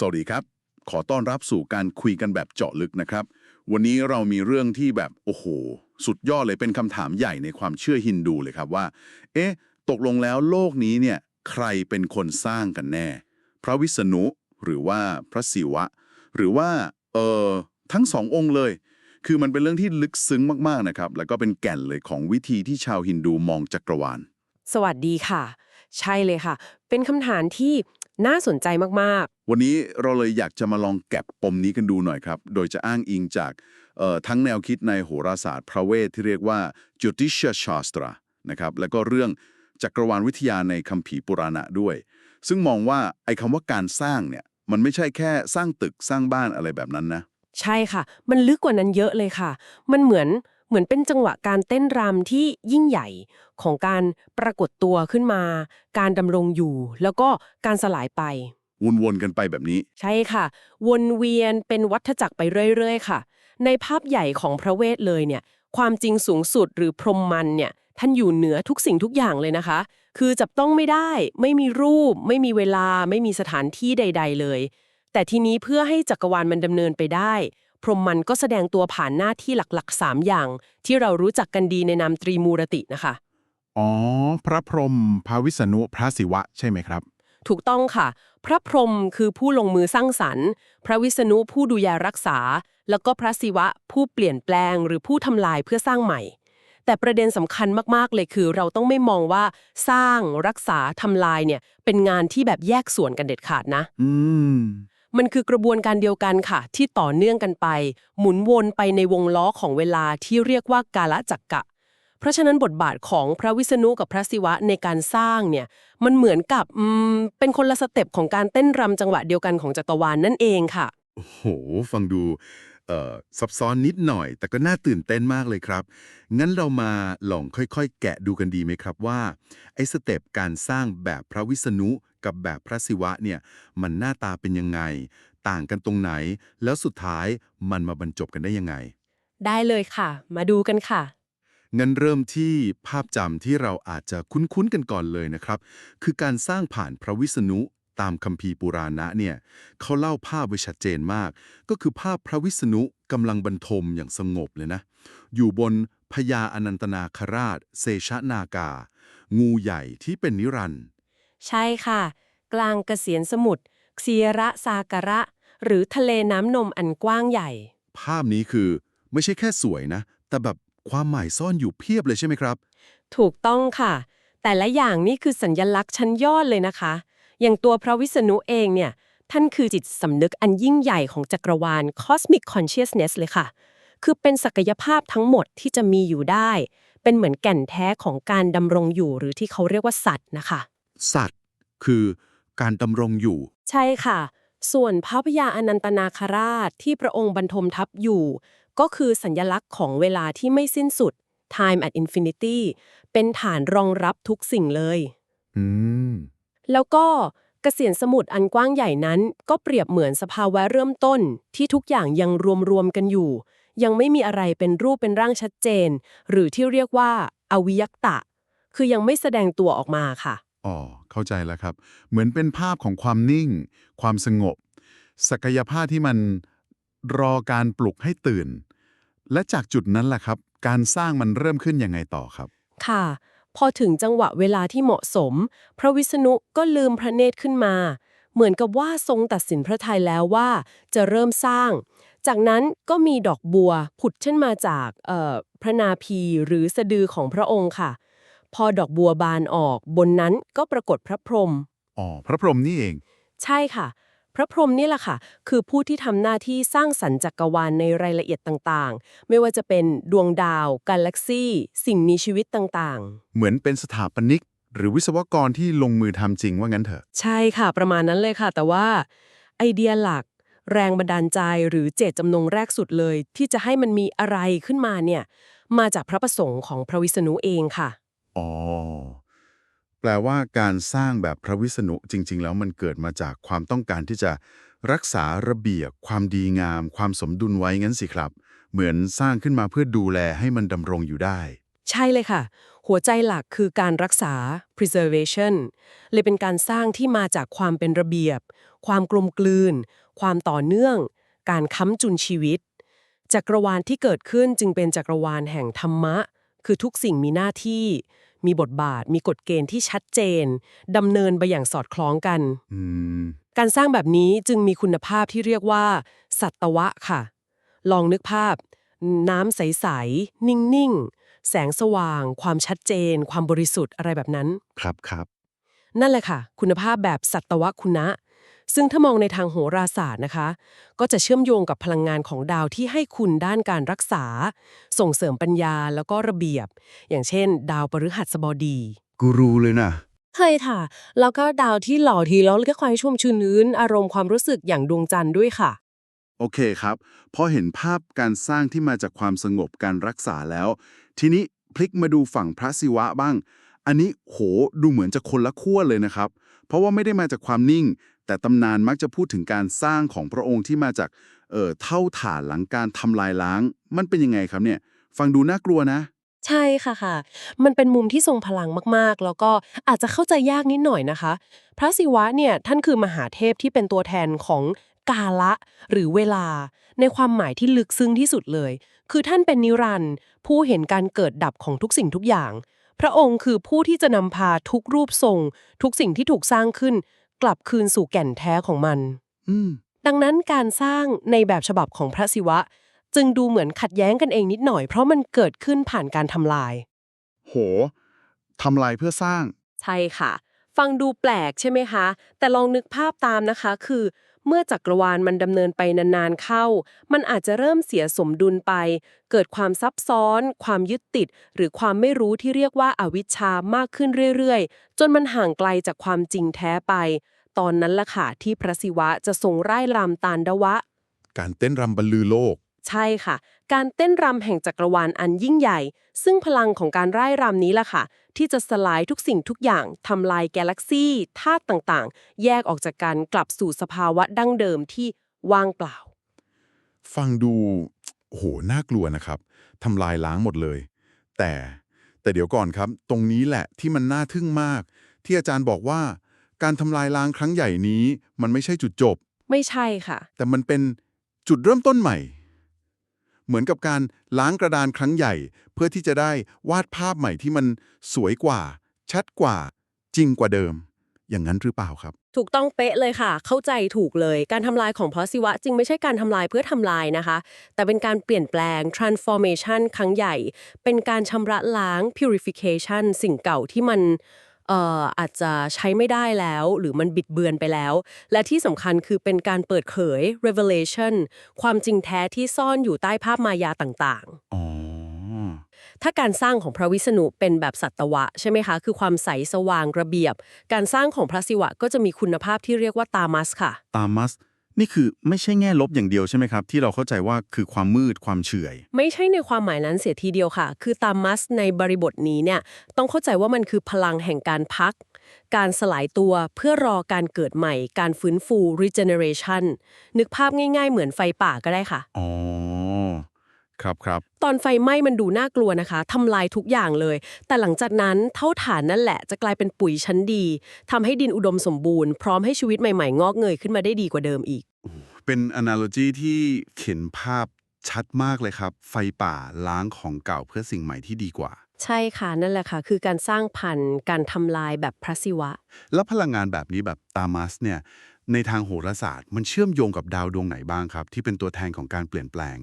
สวัสดีครับ ขอต้อนรับสู่การคุยกันแบบเจาะลึกนะครับ วันนี้เรามีเรื่องที่แบบโอ้โห สุดยอดเลยเป็นคำถามใหญ่ในความเชื่อฮินดูเลยครับว่า เอ๊ะ ตกลงแล้วโลกนี้เนี่ยใครเป็นคนสร้างกันแน่ พระวิษณุหรือว่าพระศิวะ หรือว่าเออทั้งสององค์เลย คือมันเป็นเรื่องที่ลึกซึ้งมากๆนะครับ แล้วก็เป็นแก่นเลยของวิธีที่ชาวฮินดูมองจักรวาล สวัสดีค่ะ ใช่เลยค่ะ เป็นคำถามที่ น่าสนใจมากวันนี้เราเลยอยากจะมาลองแกะปมนี้กันดูหน่อยครับ โดยจะอ้างอิงจากเอ่อทั้งแนวคิดในโหราศาสตร์พระเวทที่เรียกว่าจุติชชาสตรานะครับ แล้วก็เรื่องจักรวาลวิทยาในคัมภีร์ปุราณะด้วย ซึ่งมองว่าไอ้คำว่าการสร้างเนี่ย มันไม่ใช่แค่สร้างตึกสร้างบ้านอะไรแบบนั้นนะๆใช่ค่ะ มันลึกกว่านั้นเยอะเลยค่ะ มันเหมือน เหมือนเป็นจังหวะการเต้นรำที่ยิ่งใหญ่ของการปรากฏตัวขึ้นมา การดำรงอยู่ แล้วก็การสลายไป วนๆกันไปแบบนี้ ใช่ค่ะ วนเวียนเป็นวัฏจักรไปเรื่อยๆ ค่ะ ในภาพใหญ่ของพระเวทเลยเนี่ย ความจริงสูงสุดหรือพรหมมันเนี่ย ท่านอยู่เหนือทุกสิ่งทุกอย่างเลยนะคะ คือจับต้องไม่ได้ ไม่มีรูป ไม่มีเวลา ไม่มีสถานที่ใด ๆ เลย แต่ทีนี้เพื่อให้จักรวาลมันดำเนินไปได้ พรหมมันก็แสดงตัวผ่านหน้าที่หลักๆ 3 อย่าง ที่เรารู้จักกันดีในนามตรีมูรตินะคะ อ๋อ พระพรหมพระวิษณุพระศิวะใช่ไหมครับ ถูกต้องค่ะ พระพรหมคือผู้ลงมือสร้างสรรค์ พระวิษณุผู้ดูแลรักษา แล้วก็พระศิวะผู้เปลี่ยนแปลงหรือผู้ทำลายเพื่อสร้างใหม่ แต่ประเด็นสำคัญมากๆเลยคือ เราต้องไม่มองว่าสร้างรักษาทำลายเนี่ยเป็นงานที่แบบแยกส่วนกันเด็ดขาดนะ อืม มันคือกระบวนการเดียวกันค่ะ ที่ต่อเนื่องกันไป หมุนวนไปในวงล้อของเวลาที่เรียกว่ากาลจักกะ เพราะฉะนั้นบทบาทของพระวิษณุกับพระศิวะในการสร้างเนี่ยมันเหมือนกับอืมเป็นคนละสเต็ปของการเต้นรำจังหวะเดียวกันของจักรวาลนั่นเองค่ะโอ้โห ฟังดูเอ่อซับซ้อนนิดหน่อย แต่ก็น่าตื่นเต้นมากเลยครับ งั้นเรามาลองค่อยๆ แกะดูกันดีไหมครับว่า ไอ้สเต็ปการสร้างแบบพระวิษณุ กับแบบพระศิวะเนี่ยมันหน้าตาเป็นยังไง ต่างกันตรงไหน แล้วสุดท้ายมันมาบรรจบกันได้ยังไง ได้เลยค่ะ มาดูกันค่ะ งั้นเริ่มที่ภาพจำที่เราอาจจะคุ้นๆกันก่อนเลยนะครับ คือการสร้างผ่านพระวิษณุตามคัมภีร์ปุราณะเนี่ยเขาเล่าภาพไว้ชัดเจนมาก ก็คือภาพพระวิษณุกำลังบรรทมอย่างสงบเลยนะ อยู่บนพญาอนันตนาคราช เซชนากางูใหญ่ที่เป็นนิรันดร์ ใช่ค่ะ กลางเกษียนสมุทรเซียระซาการะ หรือทะเลน้ำนมอันกว้างใหญ่ ภาพนี้คือไม่ใช่แค่สวยนะ แต่แบบความหมายซ่อนอยู่เพียบเลยใช่ไหมครับ ถูกต้องค่ะ แต่ละอย่างนี่คือสัญญลักษณ์ชั้นยอดเลยนะคะ อย่างตัวพระวิษณุเองเนี่ย ท่านคือจิตสำนึกอันยิ่งใหญ่ของจักรวาล cosmic consciousness เลยค่ะ คือเป็นศักยภาพทั้งหมดที่จะมีอยู่ได้ เป็นเหมือนแก่นแท้ของการดำรงอยู่หรือที่เขาเรียกว่าสัตว์นะคะ สัตว์ คือการดำรงอยู่ ใช่ค่ะ ส่วนพระพยาอนันตนาคราชที่พระองค์บรรทมทับอยู่ ก็คือสัญญลักษณ์ของเวลาที่ไม่สิ้นสุด time at infinity เป็นฐานรองรับทุกสิ่งเลย อืม แล้วก็เกษียณสมุทรอันกว้างใหญ่นั้น ก็เปรียบเหมือนสภาวะเริ่มต้น ที่ทุกอย่างยังรวมๆกันอยู่ ยังไม่มีอะไรเป็นรูปเป็นร่างชัดเจน หรือที่เรียกว่า อวิยักตะ คือยังไม่แสดงตัวออกมาค่ะ อ๋อเข้าใจแล้วครับ เหมือนเป็นภาพของความนิ่ง ความสงบ ศักยภาพที่มันรอการปลุกให้ตื่น และจากจุดนั้นแหละครับ การสร้างมันเริ่มขึ้นยังไงต่อครับ ค่ะ พอถึงจังหวะเวลาที่เหมาะสม พระวิษณุก็ลืมพระเนตรขึ้นมา เหมือนกับว่าทรงตัดสินพระทัยแล้วว่าจะเริ่มสร้าง จากนั้นก็มีดอกบัวผุดขึ้นมาจากพระนาภีหรือสะดือของพระองค์ค่ะ พอดอกบัวบานออกบนนั้นก็ปรากฏพระพรหมอ๋อ พระพรหมนี่เอง ใช่ค่ะ พระพรหมนี่แหละค่ะ คือผู้ที่ทำหน้าที่สร้างสรรค์จักรวาลในรายละเอียดต่างๆ ไม่ว่าจะเป็นดวงดาว กาแล็กซี่ สิ่งมีชีวิตต่างๆ เหมือนเป็นสถาปนิก หรือวิศวกรที่ลงมือทำจริงว่างั้นเถอะ ใช่ค่ะ ประมาณนั้นเลยค่ะ แต่ว่าไอเดียหลัก แรงบันดาลใจหรือเจตจำนงแรกสุดเลย ที่จะให้มันมีอะไรขึ้นมาเนี่ยมาจากพระประสงค์ของพระวิษณุเองค่ะ อ๋อ แปลว่าการสร้างแบบพระวิษณุจริง ๆ แล้วมันเกิดมาจากความต้องการที่จะรักษาระเบียบความดีงาม ความสมดุลไว้งั้นสิครับ เหมือนสร้างขึ้นมาเพื่อดูแลให้มันดำรงอยู่ได้ ใช่เลยค่ะ หัวใจหลักคือการรักษา preservation เลยเป็นการสร้างที่มาจากความเป็นระเบียบ ความกลมกลืน ความต่อเนื่อง การค้ำจุนชีวิต จักรวาลที่เกิดขึ้นจึงเป็นจักรวาลแห่งธรรมะ คือทุกสิ่งมีหน้าที่ มีบทบาท มีกฎเกณฑ์ที่ชัดเจนดำเนินไปอย่างสอดคล้องกันอืมการสร้างแบบนี้จึงมีคุณภาพที่เรียกว่า สัตวะค่ะ ลองนึกภาพ น้ำใส ๆ นิ่ง ๆ แสงสว่าง ความชัดเจน ความบริสุทธิ์อะไรแบบนั้น ครับครับ นั่นแหละค่ะ คุณภาพแบบสัตวคุณะ ซึ่งถ้ามองในทางโหราศาสตร์นะคะ ก็จะเชื่อมโยงกับพลังงานของดาวที่ให้คุณด้านการรักษา ส่งเสริมปัญญาแล้วก็ระเบียบ อย่างเช่น ดาวพฤหัสบดี กูรูเลยนะใช่ค่ะ แล้วก็ดาวที่หล่อทีแล้วก็ความชุ่มชื้นนื้น อารมณ์ความรู้สึกอย่างดวงจันทร์ด้วยค่ะ โอเคครับ พอเห็นภาพการสร้างที่มาจากความสงบการรักษาแล้ว ทีนี้พลิกมาดูฝั่งพระศิวะบ้าง อันนี้โหดูเหมือนจะคนละขั้วเลยนะครับ เพราะว่าไม่ได้มาจากความนิ่ง แต่ตำนานมักจะพูดถึงการสร้างของพระองค์ที่มาจากเอ่อเท่าฐานหลังการทำลายล้าง มันเป็นยังไงครับเนี่ย ฟังดูน่ากลัวนะ ใช่ค่ะค่ะ มันเป็นมุมที่ทรงพลังมากๆ แล้วก็อาจจะเข้าใจยากนิดหน่อยนะคะ พระศิวะเนี่ยท่านคือมหาเทพที่เป็นตัวแทนของกาละ หรือเวลา ในความหมายที่ลึกซึ้งที่สุดเลย คือท่านเป็นนิรันด์ผู้เห็นการเกิดดับของทุกสิ่งทุกอย่าง พระองค์คือผู้ที่จะนำพาทุกรูปทรง ทุกสิ่งที่ถูกสร้างขึ้น กลับคืนสู่แก่นแท้ของมัน อืม ดังนั้นการสร้างในแบบฉบับของพระศิวะ จึงดูเหมือนขัดแย้งกันเองนิดหน่อย เพราะมันเกิดขึ้นผ่านการทำลาย โหทำลายเพื่อสร้าง ใช่ค่ะ ฟังดูแปลกใช่ไหมคะ แต่ลองนึกภาพตามนะคะ คือ เมื่อจักรวาลมันดำเนินไปนานๆเข้า มันอาจจะเริ่มเสียสมดุลไป เกิดความซับซ้อน ความยึดติด หรือความไม่รู้ที่เรียกว่าอาวิชชามากขึ้นเรื่อยๆ จนมันห่างไกลจากความจริงแท้ไป ตอนนั้นล่ะค่ะที่พระศิวะจะทรงไร่รำตาลดวะ การเต้นรำบรรลือโลก ใช่ค่ะ การเต้นรำแห่งจักรวาลอันยิ่งใหญ่ ซึ่งพลังของการร่ายรำนี้ล่ะค่ะ ที่จะสลายทุกสิ่งทุกอย่างทำลายกาแล็กซี่ธาตุต่างๆ แยกออกจากกันกลับสู่สภาวะดั้งเดิมที่ว่างเปล่า ฟังดูโอ้โหน่ากลัวนะครับทำลายล้างหมดเลย แต่แต่เดี๋ยวก่อนครับ ตรงนี้แหละที่มันน่าทึ่งมาก ที่อาจารย์บอกว่า การทำลายล้างครั้งใหญ่นี้ มันไม่ใช่จุดจบ ไม่ใช่ค่ะ แต่มันเป็นจุดเริ่มต้นใหม่ เหมือนกับการล้างกระดานครั้งใหญ่ เพื่อที่จะได้วาดภาพใหม่ที่มันสวยกว่า ชัดกว่า จริงกว่าเดิม อย่างนั้นหรือเปล่าครับ ถูกต้องเป๊ะเลยค่ะ เข้าใจถูกเลย การทำลายของพระศิวะจึงไม่ใช่การทำลายเพื่อทำลายนะคะ แต่เป็นการเปลี่ยนแปลง transformation ครั้งใหญ่ เป็นการชำระล้าง purification สิ่งเก่าที่มัน เอ่ออาจจะใช้ไม่ได้แล้ว หรือมันบิดเบือนไปแล้ว และที่สำคัญคือเป็นการเปิดเผย revelation ความจริงแท้ที่ซ่อนอยู่ใต้ภาพมายาต่างๆ อ๋อ ถ้าการสร้างของพระวิษณุเป็นแบบสัตวะใช่ไหมคะ คือความใสสว่างระเบียบ การสร้างของพระศิวะก็จะมีคุณภาพที่เรียกว่าตามัสค่ะ ตามัส นี่คือไม่ใช่แง่ลบอย่างเดียวใช่ไหมครับ ที่เราเข้าใจว่าคือความมืดความเฉื่อย ไม่ใช่ในความหมายนั้นเสียทีเดียวค่ะ คือตามัสในบริบทนี้เนี่ยต้องเข้าใจว่ามันคือพลังแห่งการพัก การสลายตัวเพื่อรอการเกิดใหม่ การฟื้นฟู regeneration นึกภาพง่ายๆ เหมือนไฟป่าก็ได้ค่ะอ๋อ ครับครับตอนไฟไหม้มันดูน่ากลัวนะคะทำลายทุกอย่างเลย แต่หลังจากนั้นเท่าฐานนั่นแหละจะกลายเป็นปุ๋ยชั้นดีทำให้ดินอุดมสมบูรณ์ พร้อมให้ชีวิตใหม่ๆ งอกเงยขึ้นมาได้ดีกว่าเดิมอีก เป็น analogy ที่เห็นภาพชัดมากเลยครับ ไฟป่าล้างของเก่าเพื่อสิ่งใหม่ที่ดีกว่า ใช่ค่ะนั่นแหละค่ะ คือการสร้างพันธุ์การทำลายแบบพระศิวะ แล้วพลังงานแบบนี้แบบตามัสเนี่ย ในทางโหราศาสตร์ มันเชื่อมโยงกับดาวดวงไหนบ้างครับ ที่เป็นตัวแทนของการเปลี่ยนแปลง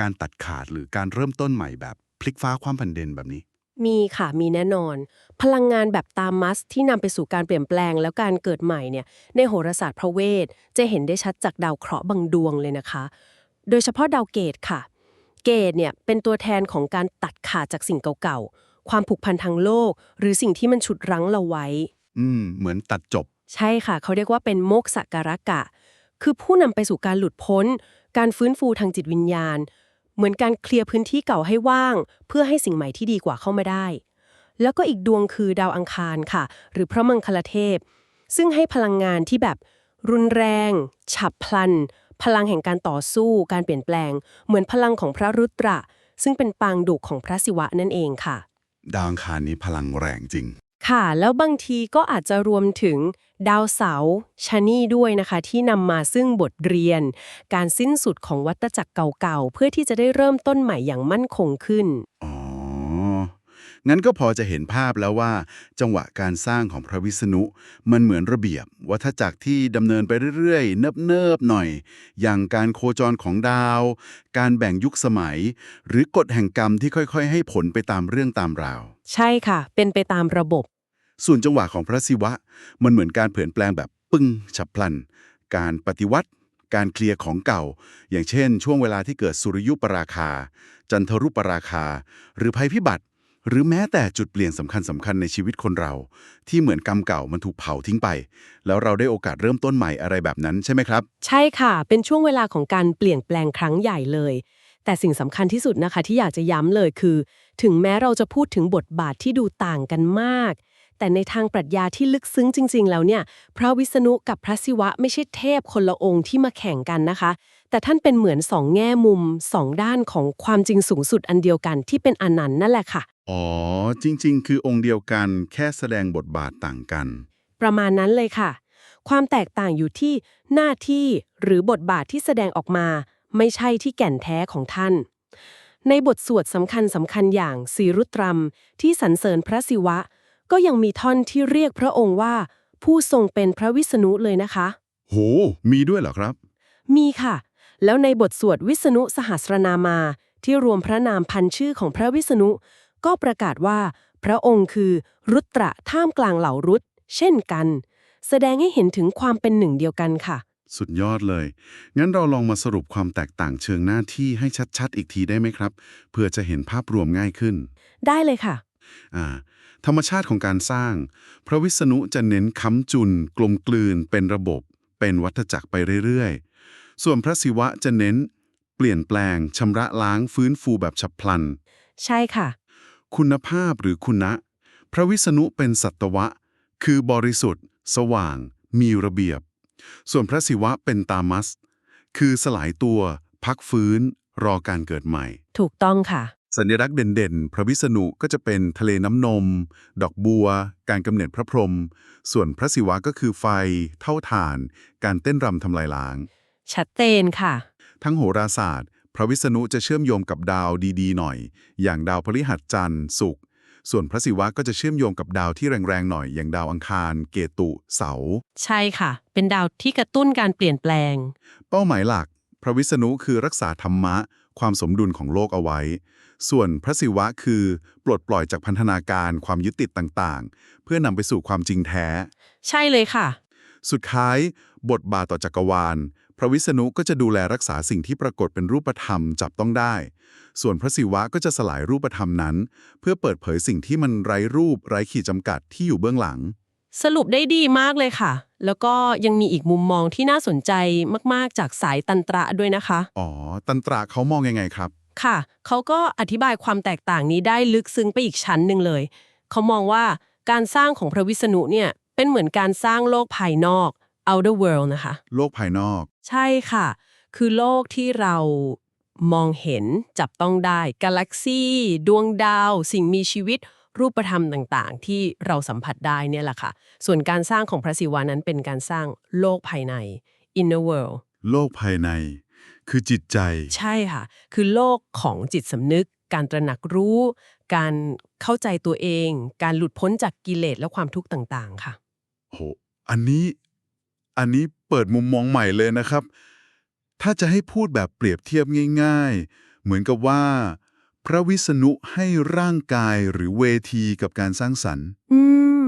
การตัดขาดหรือการเริ่มต้นใหม่แบบพลิกฟ้าความผันเด่นแบบนี้ มีค่ะมีแน่นอน พลังงานแบบตามมัสที่นำไปสู่การเปลี่ยนแปลงแล้วการเกิดใหม่เนี่ยในโหราศาสตร์พระเวทจะเห็นได้ชัดจากดาวเคราะห์บางดวงเลยนะคะ โดยเฉพาะดาวเกตค่ะ เกตเนี่ยเป็นตัวแทนของการตัดขาดจากสิ่งเก่าๆความผูกพันทางโลก หรือสิ่งที่มันฉุดรั้งเราไว้ อืม เหมือนตัดจบ ใช่ค่ะ เขาเรียกว่าเป็นโมกษการกะ คือผู้นำไปสู่การหลุดพ้น การฟื้นฟูทางจิตวิญญาณ เหมือนการเคลียร์พื้นที่เก่าให้ว่าง เพื่อให้สิ่งใหม่ที่ดีกว่าเข้ามาได้ แล้วก็อีกดวงคือดาวอังคารค่ะ หรือพระมังคลเทพ ซึ่งให้พลังงานที่แบบรุนแรง ฉับพลัน พลังแห่งการต่อสู้ การเปลี่ยนแปลง เหมือนพลังของพระรุตระ ซึ่งเป็นปางดุกของพระศิวะนั่นเองค่ะ ดาวอังคารนี้พลังแรงจริง ค่ะ แล้วบางทีก็อาจจะรวมถึงดาวเสาร์ชะนีด้วยนะคะ ที่นำมาซึ่งบทเรียน การสิ้นสุดของวัฏจักรเก่าๆ เพื่อที่จะได้เริ่มต้นใหม่อย่างมั่นคงขึ้น อ๋อ งั้นก็พอจะเห็นภาพแล้วว่า จังหวะการสร้างของพระวิษณุ มันเหมือนระเบียบ วัฏจักรที่ดำเนินไปเรื่อยๆ เนิบๆหน่อย อย่างการโคจรของดาว การแบ่งยุคสมัย หรือกฎแห่งกรรมที่ค่อยๆ ให้ผลไปตามเรื่องตามราว ใช่ค่ะ เป็นไปตามระบบ ส่วนจังหวะของพระศิวะ มันเหมือนการเปลี่ยนแปลงแบบปึ้งฉับพลัน การปฏิวัติ การเคลียร์ของเก่า อย่างเช่น ช่วงเวลาที่เกิดสุริยุปราคา จันทรุปราคา หรือภัยพิบัติ หรือแม้แต่จุดเปลี่ยนสำคัญสำคัญในชีวิตคนเรา ที่เหมือนกรรมเก่ามันถูกเผาทิ้งไป แล้วเราได้โอกาสเริ่มต้นใหม่อะไรแบบนั้นใช่ไหมครับ ใช่ค่ะ เป็นช่วงเวลาของการเปลี่ยนแปลงครั้งใหญ่เลย แต่สิ่งสำคัญที่สุดนะคะที่อยากจะย้ำเลยคือ ถึงแม้เราจะพูดถึงบทบาทที่ดูต่างกันมาก แต่ในทางปรัชญาที่ลึกซึ้งจริง ๆ แล้วเนี่ย พระวิษณุกับพระศิวะไม่ใช่เทพคนละองค์ที่มาแข่งกันนะคะ แต่ท่านเป็นเหมือนสองแง่มุมสองด้านของความจริงสูงสุดอันเดียวกันที่เป็นอนันต์นั่นแหละค่ะ อ๋อ จริง ๆ คือองค์เดียวกันแค่แสดงบทบาทต่างกัน ประมาณนั้นเลยค่ะ ความแตกต่างอยู่ที่หน้าที่หรือบทบาทที่แสดงออกมา ไม่ใช่ที่แก่นแท้ของท่าน ในบทสวดสำคัญสำคัญอย่างสีรุตรัม ที่สรรเสริญพระศิวะ ก็ยังมีท่อนที่เรียกพระองค์ว่า ผู้ทรงเป็นพระวิษณุเลยนะคะ โห มีด้วยเหรอครับ มีค่ะ แล้วในบทสวดวิษณุสหัสรนามา ที่รวมพระนามพันชื่อของพระวิษณุ ก็ประกาศว่า พระองค์คือรุตระท่ามกลางเหล่ารุตเช่นกัน แสดงให้เห็นถึงความเป็นหนึ่งเดียวกันค่ะ สุดยอดเลย งั้นเราลองมาสรุปความแตกต่างเชิงหน้าที่ให้ชัด ๆ อีกทีได้ไหมครับ เพื่อจะเห็นภาพรวมง่ายขึ้น ได้เลยค่ะ อ่า ธรรมชาติของการสร้าง พระวิษณุจะเน้นค้ำจุน กลมกลืน เป็นระบบ เป็นวัฏจักรไปเรื่อยๆ ส่วนพระศิวะจะเน้น เปลี่ยนแปลงชำระล้างฟื้นฟูแบบฉับพลัน ใช่ค่ะ คุณภาพหรือคุณะ พระวิษณุเป็นสัตวะ คือบริสุทธิ์ สว่าง มีระเบียบ ส่วนพระศิวะเป็นตามัส คือสลายตัว พักฟื้น รอการเกิดใหม่ ถูกต้องค่ะ สัญลักษณ์เด่นๆ พระวิษณุก็จะเป็นทะเลน้ำนม ดอกบัว การกำเนิดพระพรหมส่วนพระศิวะก็คือไฟ เท่าฐาน การเต้นรำทำลายล้าง ชัดเจนค่ะ ทั้งโหราศาสตร์ พระวิษณุจะเชื่อมโยงกับดาวดีๆ หน่อย อย่างดาวพฤหัสจันทร์ศุกร์ ส่วนพระศิวะก็จะเชื่อมโยงกับดาวที่แรงๆหน่อยอย่างดาวอังคาร เกตุ เสาร์ใช่ค่ะ เป็นดาวที่กระตุ้นการเปลี่ยนแปลง เป้าหมายหลัก พระวิษณุคือรักษาธรรมะ ความสมดุลของโลกเอาไว้ ส่วนพระศิวะคือปลดปล่อยจากพันธนาการความยึดติดต่างๆ เพื่อนำไปสู่ความจริงแท้ ใช่เลยค่ะ สุดท้าย บทบาทต่อจักรวาล พระวิษณุก็จะดูแลรักษาสิ่งที่ปรากฏเป็นรูปธรรมจับต้องได้ ส่วนพระศิวะก็จะสลายรูปธรรมนั้น เพื่อเปิดเผยสิ่งที่มันไร้รูปไร้ขีดจำกัดที่อยู่เบื้องหลัง สรุปได้ดีมากเลยค่ะ แล้วก็ยังมีอีกมุมมองที่น่าสนใจมากๆ จากสายตันตระด้วยนะคะ อ๋อ ตันตราเขามองยังไงครับ ค่ะ เขาก็อธิบายความแตกต่างนี้ได้ลึกซึ้งไปอีกชั้นหนึ่งเลย เขามองว่าการสร้างของพระวิษณุเนี่ยเป็นเหมือนการสร้างโลกภายนอก outer world นะคะ โลกภายนอก ใช่ค่ะ คือโลกที่เรามองเห็นจับต้องได้ กาแล็กซี่ ดวงดาว สิ่งมีชีวิต รูปธรรมต่างๆ ที่เราสัมผัสได้เนี่ยแหละค่ะ ส่วนการสร้างของพระศิวานั้นเป็นการสร้างโลกภายใน inner world โลกภายใน คือจิตใจ ใช่ค่ะ คือโลกของจิตสำนึก การตระหนักรู้ การเข้าใจตัวเอง การหลุดพ้นจากกิเลสและความทุกข์ต่างๆ ค่ะ โห อันนี้ อันนี้เปิดมุมมองใหม่เลยนะครับ ถ้าจะให้พูดแบบเปรียบเทียบง่าย ๆ เหมือนกับว่า พระวิษณุให้ร่างกายหรือเวทีกับการสร้างสรรค์อื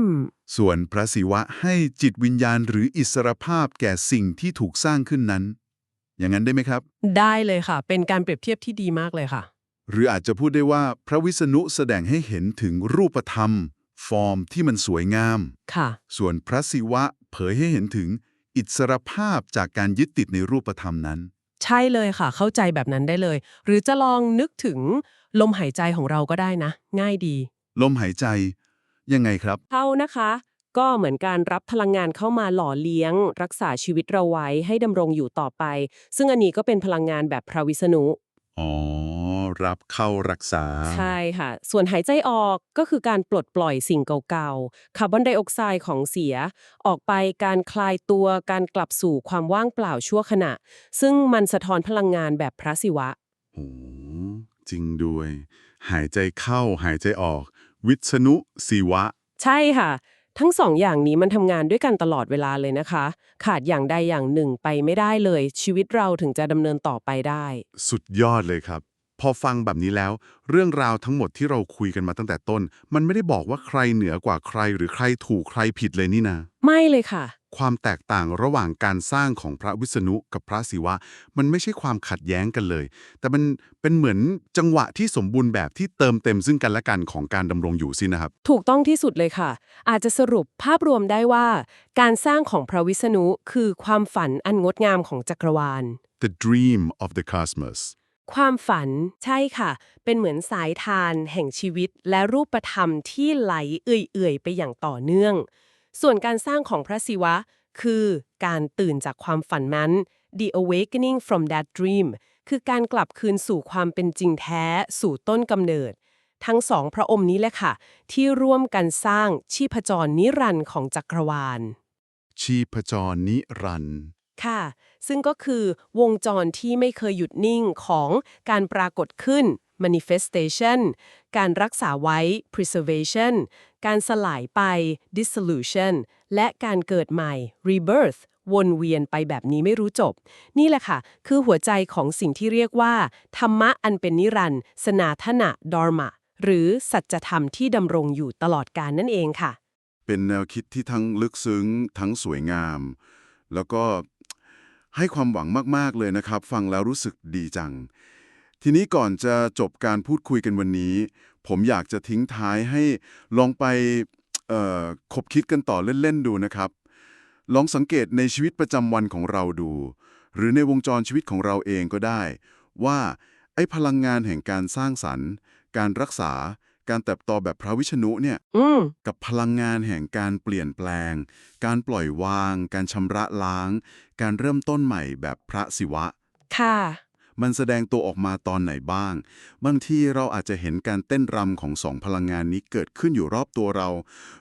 มส่วนพระศิวะให้จิตวิญญาณหรืออิสรภาพแก่สิ่งที่ถูกสร้างขึ้นนั้น อย่างนั้นได้ไหมครับ ได้เลยค่ะ เป็นการเปรียบเทียบที่ดีมากเลยค่ะ หรืออาจจะพูดได้ว่าพระวิษณุแสดงให้เห็นถึงรูปธรรม ฟอร์มที่มันสวยงาม ค่ะ ส่วนพระศิวะเผยให้เห็นถึง อิสรภาพจากการยึดติดในรูปธรรมนั้น ใช่เลยค่ะ เข้าใจแบบนั้นได้เลย หรือจะลองนึกถึงลมหายใจของเราก็ได้นะ ง่ายดี ลมหายใจ ยังไงครับ เข้านะคะ ก็เหมือนการรับพลังงานเข้ามาหล่อเลี้ยง รักษาชีวิตเราไว้ให้ดำรงอยู่ต่อไป ซึ่งอันนี้ก็เป็นพลังงานแบบพระวิษณุ อ๋อ รับเข้ารักษา ใช่ค่ะ ส่วนหายใจออกก็คือการปลดปล่อยสิ่งเก่าๆ คาร์บอนไดออกไซด์ของเสีย ออกไปการคลายตัวการกลับสู่ความว่างเปล่าชั่วขณะ ซึ่งมันสะท้อนพลังงานแบบพระศิวะ โอ้จริงด้วย หายใจเข้าหายใจออก วิษณุศิวะ ใช่ค่ะ ทั้งสองอย่างนี้มันทำงานด้วยกันตลอดเวลาเลยนะคะ ขาดอย่างใดอย่างหนึ่งไปไม่ได้เลย ชีวิตเราถึงจะดำเนินต่อไปได้ สุดยอดเลยครับ พอฟังแบบนี้แล้ว เรื่องราวทั้งหมดที่เราคุยกันมาตั้งแต่ต้น มันไม่ได้บอกว่าใครเหนือกว่าใครหรือใครถูกใครผิดเลยนี่นะ ไม่เลยค่ะ ความแตกต่างระหว่างการสร้างของพระวิษณุกับพระศิวะ มันไม่ใช่ความขัดแย้งกันเลย แต่มันเป็นเหมือนจังหวะที่สมบูรณ์แบบที่เติมเต็มซึ่งกันและกันของการดำรงอยู่สินะครับ ถูกต้องที่สุดเลยค่ะ อาจจะสรุปภาพรวมได้ว่า การสร้างของพระวิษณุคือความฝันอันงดงามของจักรวาล the dream of the cosmos ความฝันใช่ค่ะ เป็นเหมือนสายทานแห่งชีวิตและรูปธรรมที่ไหลเอื่อยๆไปอย่างต่อเนื่อง ส่วนการสร้างของพระศิวะ คือการตื่นจากความฝันนั้น the awakening from that dream คือการกลับคืนสู่ความเป็นจริงแท้สู่ต้นกำเนิด ทั้งสองพระองค์นี้แหละค่ะ ที่ร่วมกันสร้างชีพจรนิรันดร์ของจักรวาล ชีพจรนิรันดร์ค่ะ ซึ่งก็คือวงจรที่ไม่เคยหยุดนิ่งของการปรากฏขึ้น manifestation การรักษาไว้ preservation การสลายไป dissolution และการเกิดใหม่ rebirth วนเวียนไปแบบนี้ไม่รู้จบ นี่แหละค่ะ คือหัวใจของสิ่งที่เรียกว่า ธรรมะอันเป็นนิรันดร์สนาธนะดอร์มะหรือสัจธรรมที่ดำรงอยู่ตลอดกาลนั่นเองค่ะ เป็นแนวคิดที่ทั้งลึกซึ้ง ทั้งสวยงาม แล้วก็ให้ความหวังมาก ๆ เลยนะครับ ฟังแล้วรู้สึกดีจัง ทีนี้ก่อนจะจบการพูดคุยกันวันนี้ ผมอยากจะทิ้งท้ายให้ลองไปเอ่อคบคิดกันต่อเล่น ๆ ดูนะครับ ลองสังเกตในชีวิตประจำวันของเราดู หรือในวงจรชีวิตของเราเองก็ได้ ว่าไอ้พลังงานแห่งการสร้างสรรค์ การรักษา การเติบโตแบบพระวิษณุเนี่ยอืมกับพลังงานแห่งการเปลี่ยนแปลง การปล่อยวาง การชำระล้าง การเริ่มต้นใหม่แบบพระศิวะ ค่ะ มันแสดงตัวออกมาตอนไหนบ้าง บางทีเราอาจจะเห็นการเต้นรำของสองพลังงานนี้เกิดขึ้นอยู่รอบตัวเรา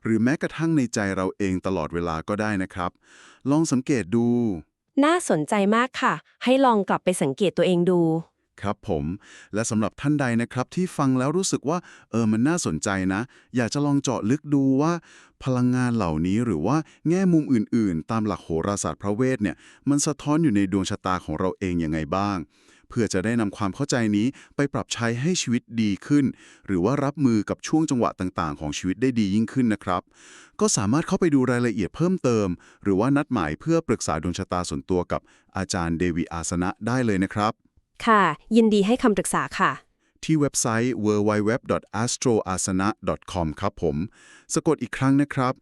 หรือแม้กระทั่งในใจเราเองตลอดเวลาก็ได้นะครับ ลองสังเกตดู น่าสนใจมากค่ะ ให้ลองกลับไปสังเกตตัวเองดูครับผมและสำหรับท่านใดนะครับที่ฟังแล้วรู้สึกว่าเออมันน่าสนใจนะ อยากจะลองเจาะลึกดูว่า พลังงานเหล่านี้หรือว่าแง่มุมอื่น ๆ ตามหลักโหราศาสตร์พระเวทเนี่ยมันสะท้อนอยู่ในดวงชะตาของเราเองยังไงบ้าง เพื่อจะได้นำความเข้าใจนี้ไปปรับใช้ให้ชีวิตดีขึ้น หรือว่ารับมือกับช่วงจังหวะต่างๆ ของชีวิตได้ดียิ่งขึ้นนะครับ ก็สามารถเข้าไปดูรายละเอียดเพิ่มเติม หรือว่านัดหมายเพื่อปรึกษาดวงชะตาส่วนตัวกับอาจารย์เดวีอาสนะได้เลยนะครับ ค่ะ ยินดีให้คำปรึกษาค่ะ ที่เว็บไซต์ www.astroasana.com ครับผม สะกดอีกครั้งนะครับ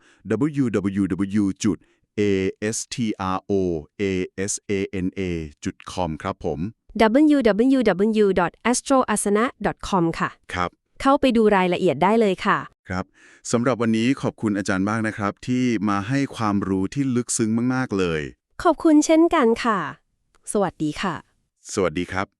www.astroasana.com ครับผม www.astroasana.com ค่ะ ครับ เข้าไปดูรายละเอียดได้เลยค่ะ ครับสำหรับวันนี้ขอบคุณอาจารย์มากนะครับ ที่มาให้ความรู้ที่ลึกซึ้งมาก ๆ เลย ขอบคุณเช่นกันค่ะ สวัสดีค่ะ สวัสดีครับ